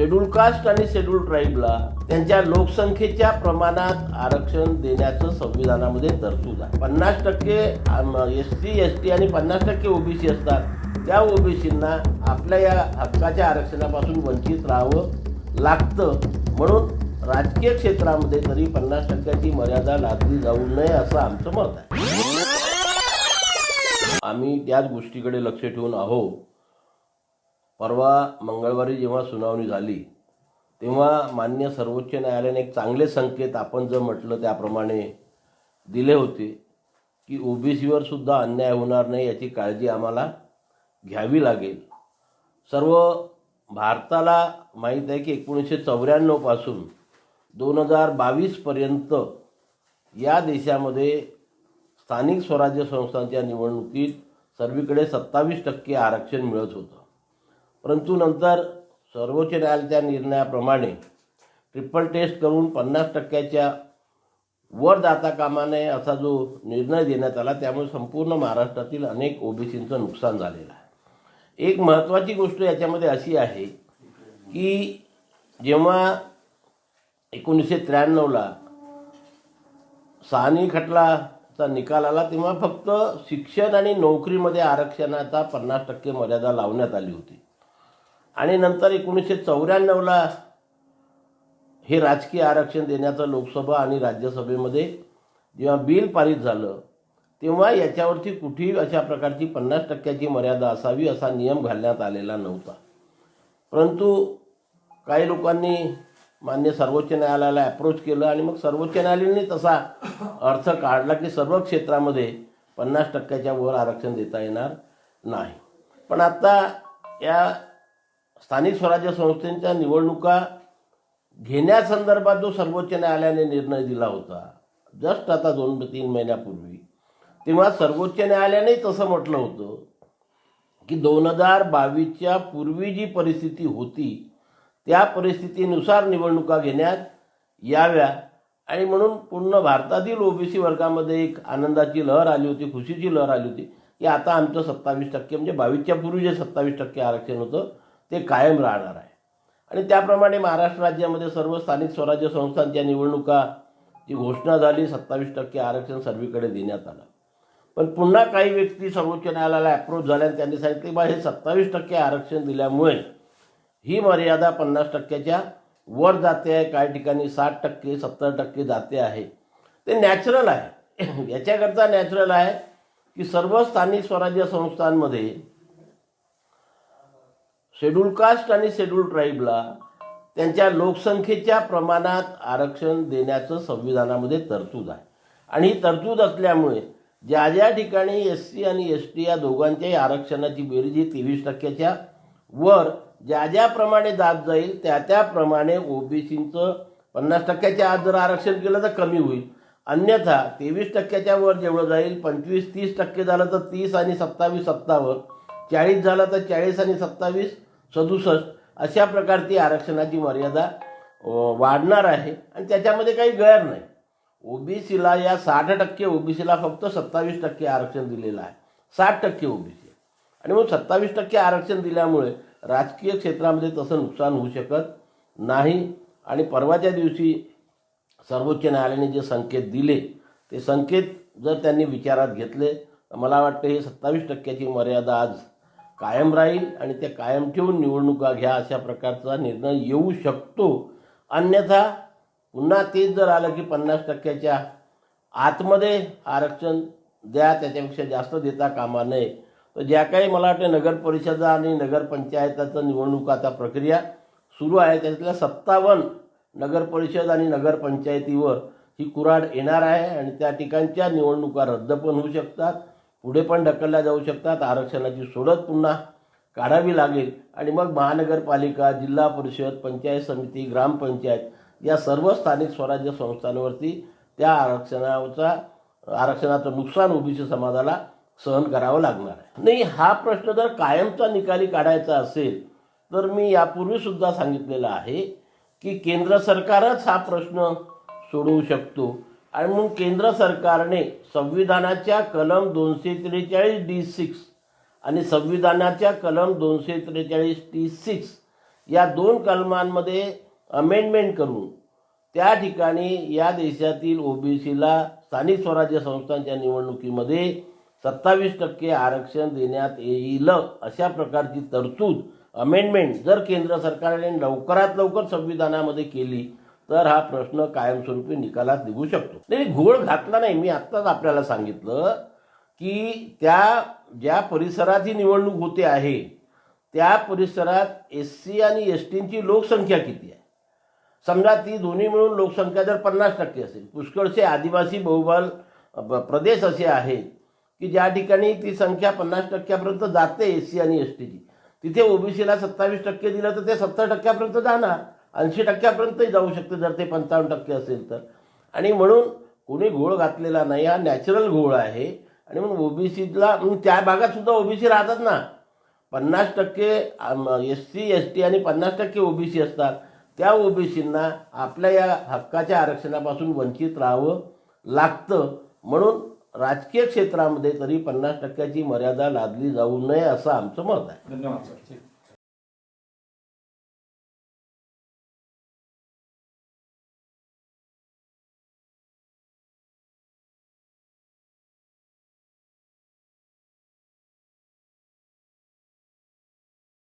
Schedule caste आणि schedule ट्राईबला त्यांच्या लोकसंख्येच्या प्रमाणात आरक्षण देण्याचं संविधानामध्ये तरतूद आहे. पन्नास टक्के एस सी एस टी आणि पन्नास टक्के ओबीसी असतात. त्या ओबीसींना आपल्या या हक्काच्या आरक्षणापासून वंचित राहावं लागतं. म्हणून राजकीय क्षेत्रामध्ये तरी पन्नास टक्क्याची मर्यादा लादली जाऊ नये असं आमचं मत आहे. आम्ही त्याच गोष्टीकडे लक्ष ठेवून आहो परवा मंगळवारी जेव्हा सुनावणी झाली तेव्हा मान्य सर्वोच्च न्यायालयाने एक चांगले संकेत आपण जर म्हटलं त्याप्रमाणे दिले होते की ओबीसीवर सुद्धा अन्याय होणार नाही याची काळजी आम्हाला घ्यावी लागेल. सर्व भारताला माहीत आहे की एकोणीसशे चौऱ्याण्णवपासून दोन हजार बावीसपर्यंत या देशामध्ये स्थानिक स्वराज्य संस्थांच्या निवडणुकीत सर्वीकडे सत्तावीस टक्के आरक्षण मिळत होतं. परंतु नंतर सर्वोच्च न्यायालयाच्या निर्णयाप्रमाणे ट्रिपल टेस्ट करून पन्नास टक्क्याच्या वर जाता कामा नये असा जो निर्णय देण्यात आला त्यामुळे संपूर्ण महाराष्ट्रातील अनेक ओबीसींचं नुकसान झालेलं आहे. एक महत्त्वाची गोष्ट याच्यामध्ये अशी आहे की जेव्हा एकोणीसशे त्र्याण्णवला सहानी खटलाचा निकाल आला तेव्हा फक्त शिक्षण आणि नोकरीमध्ये आरक्षणाचा पन्नास टक्के मर्यादा लावण्यात आली होती. आणि नंतर एकोणीसशे चौऱ्याण्णवला हे राजकीय आरक्षण देण्याचं लोकसभा आणि राज्यसभेमध्ये जेव्हा बिल पारित झालं तेव्हा याच्यावरती कुठेही अशा प्रकारची पन्नास टक्क्याची मर्यादा असावी असा नियम घालण्यात आलेला नव्हता. परंतु काही लोकांनी मान्य सर्वोच्च न्यायालयाला अप्रोच केलं आणि मग सर्वोच्च न्यायालयाने तसा अर्थ काढला की सर्व क्षेत्रामध्ये पन्नास टक्क्याच्या वर आरक्षण देता येणार नाही. पण आता या स्थानिक स्वराज्य संस्थेच्या निवडणुका घेण्यासंदर्भात जो सर्वोच्च न्यायालयाने निर्णय दिला होता जस्ट आता दोन तीन महिन्यापूर्वी तेव्हा सर्वोच्च न्यायालयाने तसं म्हटलं होतं की दोन हजार बावीसच्या पूर्वी जी परिस्थिती होती त्या परिस्थितीनुसार निवडणुका घेण्यात याव्या. आणि म्हणून पूर्ण भारतातील ओबीसी वर्गामध्ये एक आनंदाची लहर आली होती खुशीची लहर आली होती की आता आमचं सत्तावीस टक्के म्हणजे बावीसच्या पूर्वी जे सत्तावीस टक्के आरक्षण होतं ते कायम राहणार आहे. आणि त्याप्रमाणे महाराष्ट्र राज्यामध्ये सर्व स्थानिक स्वराज्य संस्थांच्या निवडणुकाची घोषणा झाली सत्तावीस टक्के आरक्षण सर्वीकडे देण्यात आलं. पण पुन्हा काही व्यक्ती सर्वोच्च न्यायालयाला अप्रोच झाल्याने त्यांनी सांगितले बा हे सत्तावीस टक्के आरक्षण दिल्यामुळे ही मर्यादा पन्नास टक्क्याच्या वर जाते आहे काही ठिकाणी साठ टक्के सत्तर टक्के जाते आहे. ते नॅचरल आहे. याच्याकरता नॅचरल आहे की सर्व स्थानिक स्वराज्य संस्थांमध्ये शेड्यूल कास्ट आणि शेड्यूल ट्राईबला त्यांच्या लोकसंख्येच्या प्रमाणात आरक्षण देण्याचं संविधानामध्ये तरतूद आहे. आणि ही तरतूद असल्यामुळे ज्या ज्या ठिकाणी एस सी आणि एस टी या दोघांच्याही आरक्षणाची बेरीज ही तेवीस टक्क्याच्या वर ज्या ज्याप्रमाणे जात जाईल त्या त्याप्रमाणे ओबीसीचं पन्नास टक्क्याच्या आत जर आरक्षण केलं तर कमी होईल. अन्यथा तेवीस टक्क्याच्या वर जेवढं जाईल पंचवीस तीस टक्के झालं तर तीस आणि सत्तावीस सत्तावन्न चाळीस झालं तर चाळीस आणि सत्तावीस सदुसष्ट. अशा प्रकारची आरक्षणाची मर्यादा वाढणार आहे आणि त्याच्यामध्ये काही गैर नाही. ओबीसीला या साठ टक्के ओबीसीला फक्त सत्तावीस टक्के आरक्षण दिलेलं आहे. साठ टक्के ओबीसी. आणि मग सत्तावीस टक्के आरक्षण दिल्यामुळे राजकीय क्षेत्रामध्ये तसं नुकसान होऊ शकत नाही. आणि परवाच्या दिवशी सर्वोच्च न्यायालयाने जे संकेत दिले ते संकेत जर त्यांनी विचारात घेतले तर मला वाटतं हे सत्तावीस टक्क्याची मर्यादा आज कायम राहील आणि ते कायम ठेवून निवडणुका घ्या अशा प्रकारचा निर्णय येऊ शकतो. अन्यथा पुन्हा तेच जर आलं की पन्नास टक्क्याच्या आतमध्ये आरक्षण द्या त्याच्यापेक्षा जास्त देता कामा नये. तर ज्या काही मला वाटतं नगर परिषदा आणि नगरपंचायताचं निवडणुकाचा प्रक्रिया सुरू आहे त्यातल्या सत्तावन्न नगर परिषद आणि नगरपंचायतीवर ही कुराड येणार आहे आणि त्या ठिकाणच्या निवडणुका रद्द पण होऊ शकतात. पुढे पण ढकलल्या जाऊ शकतात. आरक्षणाची सोडत पुन्हा काढावी लागेल. आणि मग महानगरपालिका जिल्हा परिषद पंचायत समिती ग्रामपंचायत या सर्व स्थानिक स्वराज्य संस्थांवरती त्या आरक्षणाचा आरक्षणाचं नुकसान ओबीसी समाजाला सहन करावं लागणार आहे. नाही हा प्रश्न जर कायमचा निकाली काढायचा असेल तर मी यापूर्वी सुद्धा सांगितलेलं आहे की केंद्र सरकारच हा प्रश्न सोडवू शकतो. आणि म्हणून केंद्र सरकारने संविधानाच्या कलम दोनशे त्रेचाळीस डी सिक्स आणि संविधानाच्या कलम दोनशे त्रेचाळीस टी सिक्स या दोन कलमांमध्ये अमेंडमेंट करून त्या ठिकाणी या देशातील ओबीसीला स्थानिक स्वराज्य संस्थांच्या निवडणुकीमध्ये सत्तावीस टक्के आरक्षण देण्यात येईल अशा प्रकारची तरतूद अमेंडमेंट जर केंद्र सरकारने लवकरात लवकर संविधानामध्ये केली तर हा प्रश्न कायमस्वरूपी निकालात निघू शकतो. नाही घोळ घातला नाही. मी आत्ताच आपल्याला सांगितलं की त्या ज्या परिसरात ही निवडणूक होते आहे त्या परिसरात एस सी आणि एस टीची लोकसंख्या किती आहे? समजा ती दोन्ही मिळून लोकसंख्या जर पन्नास टक्के असेल पुष्कळचे आदिवासी बहुबल प्रदेश असे आहेत की ज्या ठिकाणी ती संख्या पन्नास टक्क्यापर्यंत जाते एस सी आणि एस टीची. तिथे ओबीसीला सत्तावीस टक्के दिलं तर ते सत्तर टक्क्यापर्यंत जाणार. ऐंशी टक्क्यापर्यंतही जाऊ शकते जर ते पंचावन्न टक्के असेल तर. आणि म्हणून कोणी घोळ घातलेला नाही हा नॅचरल घोळ आहे. आणि म्हणून ओबीसीला त्या भागात सुद्धा ओबीसी राहतात ना. पन्नास टक्के एस सी एस टी आणि पन्नास टक्के ओबीसी असतात. त्या ओबीसींना आपल्या या हक्काच्या आरक्षणापासून वंचित राहावं लागतं. म्हणून राजकीय क्षेत्रामध्ये तरी पन्नास टक्क्याची मर्यादा लादली जाऊ नये असं आमचं मत आहे. धन्यवाद सर.